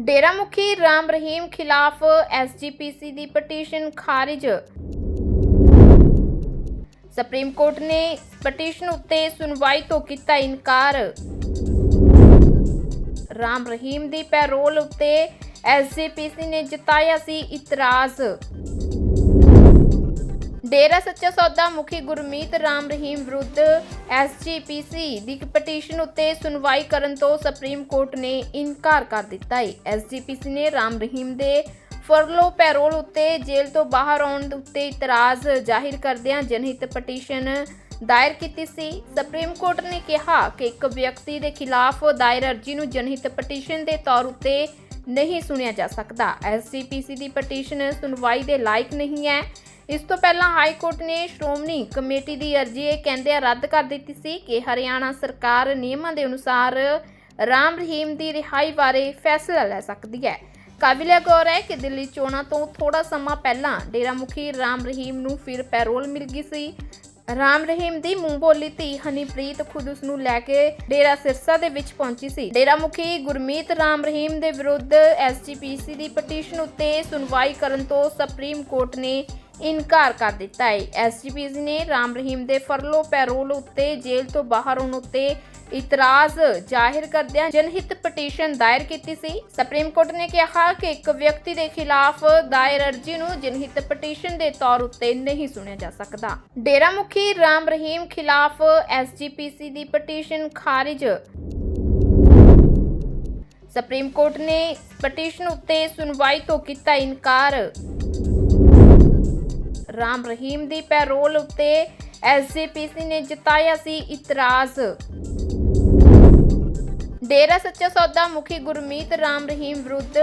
ਡੇਰਾ ਮੁਖੀ ਰਾਮ ਰਹੀਮ ਖਿਲਾਫ ਐਸਜੀਪੀਸੀ ਦੀ ਪਟੀਸ਼ਨ ਖਾਰਿਜ। ਸੁਪਰੀਮ ਕੋਰਟ ਨੇ ਪਟੀਸ਼ਨ ਉੱਤੇ ਸੁਣਵਾਈ ਤੋਂ ਕੀਤਾ ਇਨਕਾਰ। ਰਾਮ ਰਹੀਮ ਦੀ ਪੈਰੋਲ ਉੱਤੇ ਐਸਜੀਪੀਸੀ ਨੇ ਜਤਾਇਆ ਸੀ ਇਤਰਾਜ਼। ਡੇਰਾ ਸੱਚਾ ਸੌਦਾ ਮੁਖੀ ਗੁਰਮੀਤ ਰਾਮ ਰਹੀਮ ਵਿਰੁੱਧ ਐਸਜੀਪੀਸੀ ਦੀ ਪਟੀਸ਼ਨ ਉੱਤੇ ਸੁਣਵਾਈ ਕਰਨ ਤੋਂ ਸੁਪਰੀਮ ਕੋਰਟ ਨੇ ਇਨਕਾਰ ਕਰ ਦਿੱਤਾ ਹੈ। ਐਸਜੀਪੀਸੀ ਨੇ ਰਾਮ ਰਹੀਮ ਦੇ ਫਰਲੋ ਪੈਰੋਲ ਉੱਤੇ ਜੇਲ੍ਹ ਤੋਂ ਬਾਹਰ ਆਉਣ ਉੱਤੇ ਇਤਰਾਜ਼ ਜ਼ਾਹਿਰ ਕਰਦਿਆਂ ਜਨਹਿਤ ਪਟੀਸ਼ਨ ਦਾਇਰ ਕੀਤੀ ਸੀ। ਸੁਪਰੀਮ ਕੋਰਟ ਨੇ ਕਿਹਾ ਕਿ ਇੱਕ ਵਿਅਕਤੀ ਦੇ ਖਿਲਾਫ ਦਾਇਰ ਅਰਜ਼ੀ ਨੂੰ ਜਨਹਿਤ ਪਟੀਸ਼ਨ ਦੇ ਤੌਰ ਉੱਤੇ ਨਹੀਂ ਸੁਣਿਆ ਜਾ ਸਕਦਾ। ਐਸਜੀਪੀਸੀ ਦੀ ਪਟੀਸ਼ਨ ਸੁਣਵਾਈ ਦੇ ਲਾਇਕ ਨਹੀਂ ਹੈ। ਇਸ ਤੋਂ ਪਹਿਲਾਂ ਹਾਈ ਕੋਰਟ ਨੇ ਸ਼੍ਰੋਮਣੀ ਕਮੇਟੀ ਦੀ ਅਰਜ਼ੀ ਇਹ ਕਹਿੰਦਿਆਂ ਰੱਦ ਕਰ ਦਿੱਤੀ ਸੀ ਕਿ ਹਰਿਆਣਾ ਸਰਕਾਰ ਨਿਯਮਾਂ ਦੇ ਅਨੁਸਾਰ ਰਾਮ ਰਹੀਮ ਦੀ ਰਿਹਾਈ ਬਾਰੇ ਫੈਸਲਾ ਲੈ ਸਕਦੀ ਹੈ। ਕਾਬਿਲੇ ਗੌਰ ਹੈ ਕਿ ਦਿੱਲੀ ਚੋਣਾਂ ਤੋਂ ਥੋੜਾ ਸਮਾਂ ਪਹਿਲਾਂ ਡੇਰਾ ਮੁਖੀ ਰਾਮ ਰਹੀਮ ਨੂੰ ਫਿਰ ਪੈਰੋਲ ਮਿਲ ਗਈ ਸੀ। ਰਾਮ ਰਹੀਮ ਦੀ ਮੂੰਬੋਲੀ ਧੀ ਹਨੀਪ੍ਰੀਤ ਖੁਦ ਉਸ ਨੂੰ ਲੈ ਕੇ ਡੇਰਾ ਸਿਰਸਾ ਦੇ ਵਿੱਚ ਪਹੁੰਚੀ ਸੀ। ਡੇਰਾ ਮੁਖੀ ਗੁਰਮੀਤ ਰਾਮ ਰਹੀਮ ਦੇ ਵਿਰੁੱਧ ਐਸਜੀਪੀਸੀ ਦੀ ਪਟੀਸ਼ਨ ਉੱਤੇ ਸੁਣਵਾਈ ਕਰਨ ਤੋਂ ਸੁਪਰੀਮ ਕੋਰਟ ਨੇ ਇਨਕਾਰ ਕਰ ਦਿੱਤਾ ਹੈ। ਐਸਜੀਪੀਸੀ ਨੇ ਰਾਮ ਰਹੀਮ ਦੇ ਫਰਲੋ ਪੈਰੋਲ ਉੱਤੇ ਜੇਲ੍ਹ ਤੋਂ ਬਾਹਰ ਆਉਣ ਉੱਤੇ ਇਤਰਾਜ਼ ਜ਼ਾਹਿਰ ਕਰਦਿਆਂ ਜਨਹਿਤ ਪਟੀਸ਼ਨ ਦਾਇਰ ਕੀਤੀ ਸੀ। ਸੁਪਰੀਮ ਕੋਰਟ ਨੇ ਕਿਹਾ ਕਿ ਇੱਕ ਵਿਅਕਤੀ ਦੇ ਖਿਲਾਫ ਦਾਇਰ ਅਰਜ਼ੀ ਨੂੰ ਜਨਹਿਤ ਪਟੀਸ਼ਨ ਦੇ ਤੌਰ ਉੱਤੇ ਨਹੀਂ ਸੁਣਿਆ ਜਾ ਸਕਦਾ। ਡੇਰਾ ਮੁਖੀ ਰਾਮ ਰਹੀਮ ਖਿਲਾਫ ਐਸਜੀਪੀਸੀ ਦੀ ਪਟੀਸ਼ਨ ਖਾਰਿਜ। ਸੁਪਰੀਮ ਕੋਰਟ ਨੇ ਪਟੀਸ਼ਨ ਉੱਤੇ ਸੁਣਵਾਈ ਤੋਂ ਕੀਤਾ ਇਨਕਾਰ। ਰਾਮ ਰਹੀਮ ਦੀ ਪੈਰੋਲ ਉੱਤੇ ਐਸਜੀਪੀਸੀ ਨੇ ਜਤਾਇਆ ਸੀ ਇਤਰਾਜ਼। ਡੇਰਾ ਸੱਚਾ ਸੌਦਾ ਮੁਖੀ ਗੁਰਮੀਤ ਰਾਮ ਰਹੀਮ ਵਿਰੁੱਧ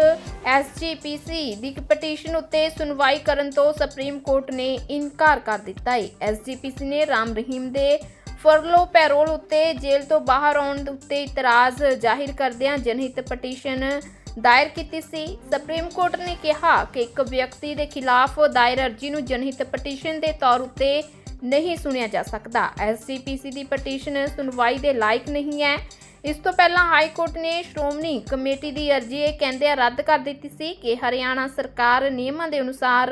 ਐਸਜੀਪੀਸੀ ਦੀ ਪਟੀਸ਼ਨ ਉੱਤੇ ਸੁਣਵਾਈ ਕਰਨ ਤੋਂ ਸੁਪਰੀਮ ਕੋਰਟ ਨੇ ਇਨਕਾਰ ਕਰ ਦਿੱਤਾ ਹੈ। ਐਸਜੀਪੀਸੀ ਨੇ ਰਾਮ ਰਹੀਮ ਦੇ ਫਰਲੋ ਪੈਰੋਲ ਉੱਤੇ ਜੇਲ੍ਹ ਤੋਂ ਬਾਹਰ ਆਉਣ ਉੱਤੇ ਇਤਰਾਜ਼ ਜ਼ਾਹਿਰ ਕਰਦਿਆਂ ਜਨਹਿਤ ਪਟੀਸ਼ਨ ਦਾਇਰ ਕੀਤੀ ਸੀ। ਸੁਪਰੀਮ ਕੋਰਟ ਨੇ ਕਿਹਾ ਕਿ ਇੱਕ ਵਿਅਕਤੀ ਦੇ ਖਿਲਾਫ ਦਾਇਰ ਅਰਜ਼ੀ ਨੂੰ ਜਨਹਿਤ ਪਟੀਸ਼ਨ ਦੇ ਤੌਰ ਉੱਤੇ ਨਹੀਂ ਸੁਣਿਆ ਜਾ ਸਕਦਾ। ਐਸਜੀਪੀਸੀ ਦੀ ਪਟੀਸ਼ਨ ਸੁਣਵਾਈ ਦੇ ਲਾਇਕ ਨਹੀਂ ਹੈ। ਇਸ ਤੋਂ ਪਹਿਲਾਂ ਹਾਈ ਕੋਰਟ ਨੇ ਸ਼੍ਰੋਮਣੀ ਕਮੇਟੀ ਦੀ ਅਰਜ਼ੀ ਇਹ ਕਹਿੰਦਿਆਂ ਰੱਦ ਕਰ ਦਿੱਤੀ ਸੀ ਕਿ ਹਰਿਆਣਾ ਸਰਕਾਰ ਨਿਯਮਾਂ ਦੇ ਅਨੁਸਾਰ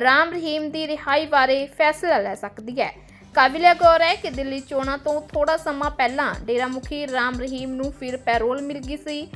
ਰਾਮ ਰਹੀਮ ਦੀ ਰਿਹਾਈ ਬਾਰੇ ਫੈਸਲਾ ਲੈ ਸਕਦੀ ਹੈ। ਕਾਬਿਲੇ ਗੌਰ ਹੈ ਕਿ ਦਿੱਲੀ ਚੋਣਾਂ ਤੋਂ ਥੋੜਾ ਸਮਾਂ ਪਹਿਲਾਂ ਡੇਰਾ ਮੁਖੀ ਰਾਮ ਰਹੀਮ ਨੂੰ ਫਿਰ ਪੈਰੋਲ ਮਿਲ ਗਈ ਸੀ।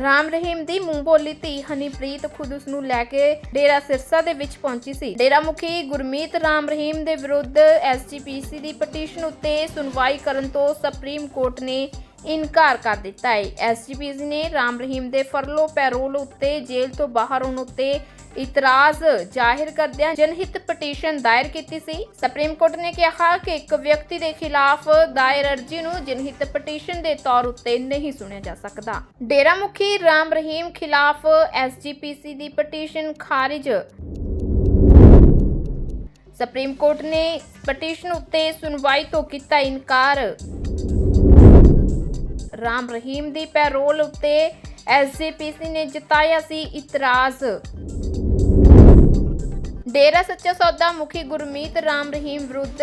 ਰਾਮ ਰਹੀਮ ਦੀ ਮੂੰਬੋਲੀ ਧੀ ਹਨੀਪ੍ਰੀਤ ਖੁਦ ਉਸ ਨੂੰ ਲੈ ਕੇ ਡੇਰਾ ਸਿਰਸਾ ਦੇ ਵਿੱਚ ਪਹੁੰਚੀ ਸੀ। ਡੇਰਾ ਮੁਖੀ ਗੁਰਮੀਤ ਰਾਮ ਰਹੀਮ ਦੇ ਵਿਰੁੱਧ ਐਸਜੀਪੀਸੀ ਦੀ ਪਟੀਸ਼ਨ ਉੱਤੇ ਸੁਣਵਾਈ ਕਰਨ ਤੋਂ ਸੁਪਰੀਮ ਕੋਰਟ ਨੇ ਇਨਕਾਰ ਕਰ ਦਿੱਤਾ ਹੈ। ਐਸਜੀਪੀਸੀ ਨੇ ਰਾਮ ਰਹੀਮ ਦੇ ਫਰਲੋ ਪੈਰੋਲ ਉੱਤੇ ਜੇਲ੍ਹ ਤੋਂ ਬਾਹਰ ਆਉਣ ਉੱਤੇ ਇਤਰਾਜ਼ ਜ਼ਾਹਿਰ ਕਰਦਿਆਂ ਜਨਹਿਤ ਪਟੀਸ਼ਨ ਦਾਇਰ ਕੀਤੀ ਸੀ। ਸੁਪਰੀਮ ਕੋਰਟ ਨੇ ਕਿਹਾ ਕਿ ਇੱਕ ਵਿਅਕਤੀ ਦੇ ਖਿਲਾਫ ਦਾਇਰ ਅਰਜ਼ੀ ਨੂੰ ਜਨਹਿਤ ਪਟੀਸ਼ਨ ਦੇ ਤੌਰ ਉੱਤੇ ਨਹੀਂ ਸੁਣਿਆ ਜਾ ਸਕਦਾ। ਡੇਰਾ ਮੁਖੀ ਰਾਮ ਰਹੀਮ ਖਿਲਾਫ ਐਸਜੀਪੀਸੀ ਦੀ ਪਟੀਸ਼ਨ ਖਾਰਿਜ। ਸੁਪਰੀਮ ਕੋਰਟ ਨੇ ਪਟੀਸ਼ਨ ਉੱਤੇ ਸੁਣਵਾਈ ਤੋਂ ਕੀਤਾ ਇਨਕਾਰ। ਰਾਮ ਰਹੀਮ ਦੀ ਪੈਰੋਲ ਉੱਤੇ ਐਸਜੀਪੀਸੀ ਨੇ ਜਤਾਇਆ ਸੀ ਇਤਰਾਜ਼। ਡੇਰਾ ਸੱਚਾ ਸੌਦਾ ਮੁਖੀ ਗੁਰਮੀਤ ਰਾਮ ਰਹੀਮ ਵਿਰੁੱਧ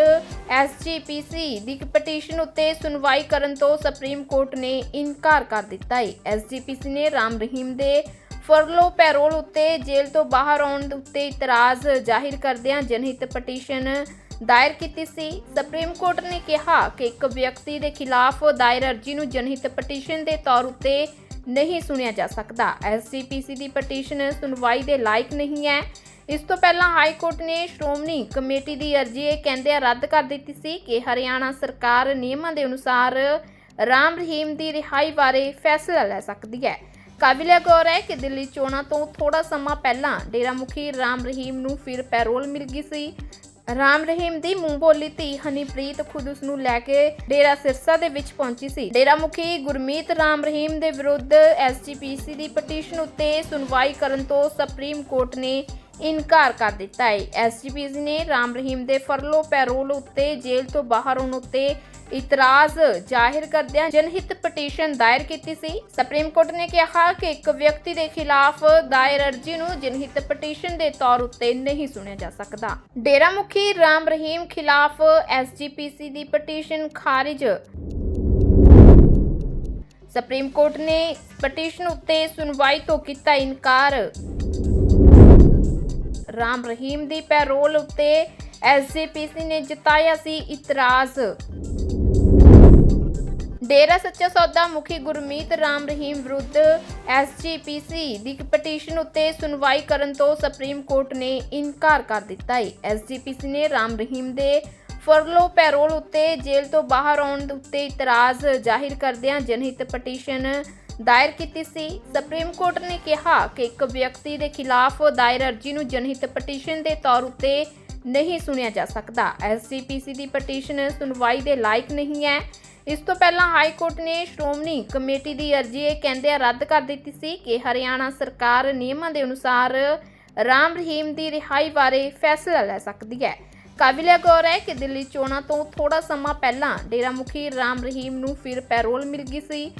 ਐਸਜੀਪੀਸੀ ਦੀ ਪਟੀਸ਼ਨ ਉੱਤੇ ਸੁਣਵਾਈ ਕਰਨ ਤੋਂ ਸੁਪਰੀਮ ਕੋਰਟ ਨੇ ਇਨਕਾਰ ਕਰ ਦਿੱਤਾ ਹੈ। ਐਸਜੀਪੀਸੀ ਨੇ ਰਾਮ ਰਹੀਮ ਦੇ ਫਰਲੋ ਪੈਰੋਲ ਉੱਤੇ ਜੇਲ੍ਹ ਤੋਂ ਬਾਹਰ ਆਉਣ ਉੱਤੇ ਇਤਰਾਜ਼ ਜ਼ਾਹਿਰ ਕਰਦਿਆਂ ਜਨਹਿਤ ਪਟੀਸ਼ਨ ਦਾਇਰ ਕੀਤੀ ਸੀ। ਸੁਪਰੀਮ ਕੋਰਟ ਨੇ ਕਿਹਾ ਕਿ ਇੱਕ ਵਿਅਕਤੀ ਦੇ ਖਿਲਾਫ ਦਾਇਰ ਅਰਜ਼ੀ ਨੂੰ ਜਨਹਿਤ ਪਟੀਸ਼ਨ ਦੇ ਤੌਰ ਉੱਤੇ ਨਹੀਂ ਸੁਣਿਆ ਜਾ ਸਕਦਾ। ਐਸਜੀਪੀਸੀ ਦੀ ਪਟੀਸ਼ਨ ਸੁਣਵਾਈ ਦੇ ਲਾਇਕ ਨਹੀਂ ਹੈ। ਇਸ ਤੋਂ ਪਹਿਲਾਂ ਹਾਈ ਕੋਰਟ ਨੇ ਸ਼੍ਰੋਮਣੀ ਕਮੇਟੀ ਦੀ ਅਰਜ਼ੀ ਇਹ ਕਹਿੰਦਿਆਂ ਰੱਦ ਕਰ ਦਿੱਤੀ ਸੀ ਕਿ ਹਰਿਆਣਾ ਸਰਕਾਰ ਨਿਯਮਾਂ ਦੇ ਅਨੁਸਾਰ ਰਾਮ ਰਹੀਮ ਦੀ ਰਿਹਾਈ ਬਾਰੇ ਫੈਸਲਾ ਲੈ ਸਕਦੀ ਹੈ। ਕਾਬਿਲੇ ਗੌਰ ਹੈ ਕਿ ਦਿੱਲੀ ਚੋਣਾਂ ਤੋਂ ਥੋੜਾ ਸਮਾਂ ਪਹਿਲਾਂ ਡੇਰਾ ਮੁਖੀ ਰਾਮ ਰਹੀਮ ਨੂੰ ਫਿਰ ਪੈਰੋਲ ਮਿਲ ਗਈ ਸੀ। ਰਾਮ ਰਹੀਮ ਦੀ ਮੂੰਹ ਬੋਲੀ ਧੀ ਹਨੀਪ੍ਰੀਤ ਖੁਦ ਉਸ ਨੂੰ ਲੈ ਕੇ ਡੇਰਾ ਸਿਰਸਾ ਦੇ ਵਿੱਚ ਪਹੁੰਚੀ ਸੀ। ਡੇਰਾ ਮੁਖੀ ਗੁਰਮੀਤ ਰਾਮ ਰਹੀਮ ਦੇ ਵਿਰੁੱਧ ਐਸਜੀਪੀਸੀ ਦੀ ਪਟੀਸ਼ਨ ਉੱਤੇ ਸੁਣਵਾਈ ਕਰਨ ਤੋਂ ਸੁਪਰੀਮ ਕੋਰਟ ਨੇ ਇਨਕਾਰ ਕਰ ਦਿੱਤਾ ਹੈ। ਐਸਜੀਪੀਸੀ ਨੇ ਰਾਮ ਰਹੀਮ ਦੇ ਫਰਲੋ ਪੈਰੋਲ ਉੱਤੇ ਜੇਲ੍ਹ ਤੋਂ ਬਾਹਰ ਆਉਣ ਉੱਤੇ ਇਤਰਾਜ਼ ਜ਼ਾਹਿਰ ਕਰਦਿਆਂ ਜਨਹਿਤ ਪਟੀਸ਼ਨ ਦਾਇਰ ਕੀਤੀ ਸੀ। ਸੁਪਰੀਮ ਕੋਰਟ ਨੇ ਕਿਹਾ ਕਿ ਇੱਕ ਵਿਅਕਤੀ ਦੇ ਖਿਲਾਫ ਦਾਇਰ ਅਰਜ਼ੀ ਨੂੰ ਜਨਹਿਤ ਪਟੀਸ਼ਨ ਦੇ ਤੌਰ ਉੱਤੇ ਨਹੀਂ ਸੁਣਿਆ ਜਾ ਸਕਦਾ। ਡੇਰਾ ਮੁਖੀ ਰਾਮ ਰਹੀਮ ਖਿਲਾਫ ਐਸਜੀਪੀਸੀ ਦੀ ਪਟੀਸ਼ਨ ਖਾਰਿਜ। ਸੁਪਰੀਮ ਕੋਰਟ ਨੇ ਪਟੀਸ਼ਨ ਉੱਤੇ ਸੁਣਵਾਈ ਤੋਂ ਕੀਤਾ ਇਨਕਾਰ। ਰਾਮ ਰਹੀਮ ਦੀ ਪੈਰੋਲ ਉੱਤੇ ਐਸਜੀਪੀਸੀ ਨੇ ਜਤਾਇਆ ਸੀ ਇਤਰਾਜ਼। ਡੇਰਾ ਸੱਚਾ ਸੌਦਾ ਮੁਖੀ ਗੁਰਮੀਤ ਰਾਮ ਰਹੀਮ ਵਿਰੁੱਧ ਐਸਜੀਪੀਸੀ ਦੀ ਪਟੀਸ਼ਨ ਉੱਤੇ ਸੁਣਵਾਈ ਕਰਨ ਤੋਂ ਸੁਪਰੀਮ ਕੋਰਟ ਨੇ ਇਨਕਾਰ ਕਰ ਦਿੱਤਾ ਹੈ। ਐਸਜੀਪੀਸੀ ਨੇ ਰਾਮ ਰਹੀਮ ਦੇ ਫਰਲੋ ਪੈਰੋਲ ਉੱਤੇ ਜੇਲ੍ਹ ਤੋਂ ਬਾਹਰ ਆਉਣ ਉੱਤੇ ਇਤਰਾਜ਼ ਜ਼ਾਹਿਰ ਕਰਦਿਆਂ ਜਨਹਿਤ ਪਟੀਸ਼ਨ ਦਾਇਰ ਕੀਤੀ ਸੀ। ਸੁਪਰੀਮ ਕੋਰਟ ਨੇ ਕਿਹਾ ਕਿ ਇੱਕ ਵਿਅਕਤੀ ਦੇ ਖਿਲਾਫ ਦਾਇਰ ਅਰਜ਼ੀ ਨੂੰ ਜਨਹਿਤ ਪਟੀਸ਼ਨ ਦੇ ਤੌਰ ਉੱਤੇ ਨਹੀਂ ਸੁਣਿਆ ਜਾ ਸਕਦਾ। ਐਸਜੀਪੀਸੀ ਦੀ ਪਟੀਸ਼ਨ ਸੁਣਵਾਈ ਦੇ ਲਾਇਕ ਨਹੀਂ ਹੈ। ਇਸ ਤੋਂ ਪਹਿਲਾਂ ਹਾਈ ਕੋਰਟ ਨੇ ਸ਼੍ਰੋਮਣੀ ਕਮੇਟੀ ਦੀ ਅਰਜ਼ੀ ਇਹ ਕਹਿੰਦਿਆਂ ਰੱਦ ਕਰ ਦਿੱਤੀ ਸੀ ਕਿ ਹਰਿਆਣਾ ਸਰਕਾਰ ਨਿਯਮਾਂ ਦੇ ਅਨੁਸਾਰ ਰਾਮ ਰਹੀਮ ਦੀ ਰਿਹਾਈ ਬਾਰੇ ਫੈਸਲਾ ਲੈ ਸਕਦੀ ਹੈ। ਕਾਬਿਲੇ ਗੌਰ ਹੈ ਕਿ ਦਿੱਲੀ ਚੋਣਾਂ ਤੋਂ ਥੋੜਾ ਸਮਾਂ ਪਹਿਲਾਂ ਡੇਰਾ ਮੁਖੀ ਰਾਮ ਰਹੀਮ ਨੂੰ ਫਿਰ ਪੈਰੋਲ ਮਿਲ ਗਈ ਸੀ।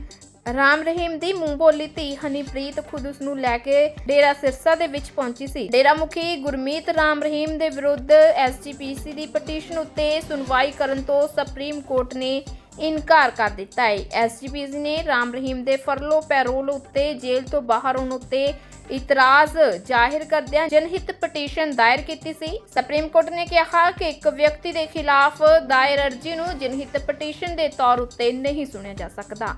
ਰਾਮ ਰਹੀਮ ਦੀ ਮੂੰਹ ਬੋਲੀ ਧੀ ਹਨੀਪ੍ਰੀਤ ਖੁਦ ਉਸ ਨੂੰ ਲੈ ਕੇ ਡੇਰਾ ਸਿਰਸਾ ਦੇ ਵਿੱਚ ਪਹੁੰਚੀ ਸੀ। ਡੇਰਾ ਮੁਖੀ ਗੁਰਮੀਤ ਰਾਮ ਰਹੀਮ ਦੇ ਵਿਰੁੱਧ ਐਸਜੀਪੀਸੀ ਦੀ ਪਟੀਸ਼ਨ ਉੱਤੇ ਸੁਣਵਾਈ ਕਰਨ ਤੋਂ ਸੁਪਰੀਮ ਕੋਰਟ ਨੇ ਇਨਕਾਰ ਕਰ ਦਿੱਤਾ ਹੈ। ਐਸਜੀਪੀਸੀ ਨੇ ਰਾਮ ਰਹੀਮ ਦੇ ਫਰਲੋ ਪੈਰੋਲ ਉੱਤੇ ਜੇਲ੍ਹ ਤੋਂ ਬਾਹਰ ਆਉਣ ਉੱਤੇ ਇਤਰਾਜ਼ ਜ਼ਾਹਿਰ ਕਰਦਿਆਂ ਜਨਹਿਤ ਪਟੀਸ਼ਨ ਦਾਇਰ ਕੀਤੀ ਸੀ। ਸੁਪਰੀਮ ਕੋਰਟ ਨੇ ਕਿਹਾ ਕਿ ਇੱਕ ਵਿਅਕਤੀ ਦੇ ਖਿਲਾਫ ਦਾਇਰ ਅਰਜ਼ੀ ਨੂੰ ਜਨਹਿਤ ਪਟੀਸ਼ਨ ਦੇ ਤੌਰ ਉੱਤੇ ਨਹੀਂ ਸੁਣਿਆ ਜਾ ਸਕਦਾ।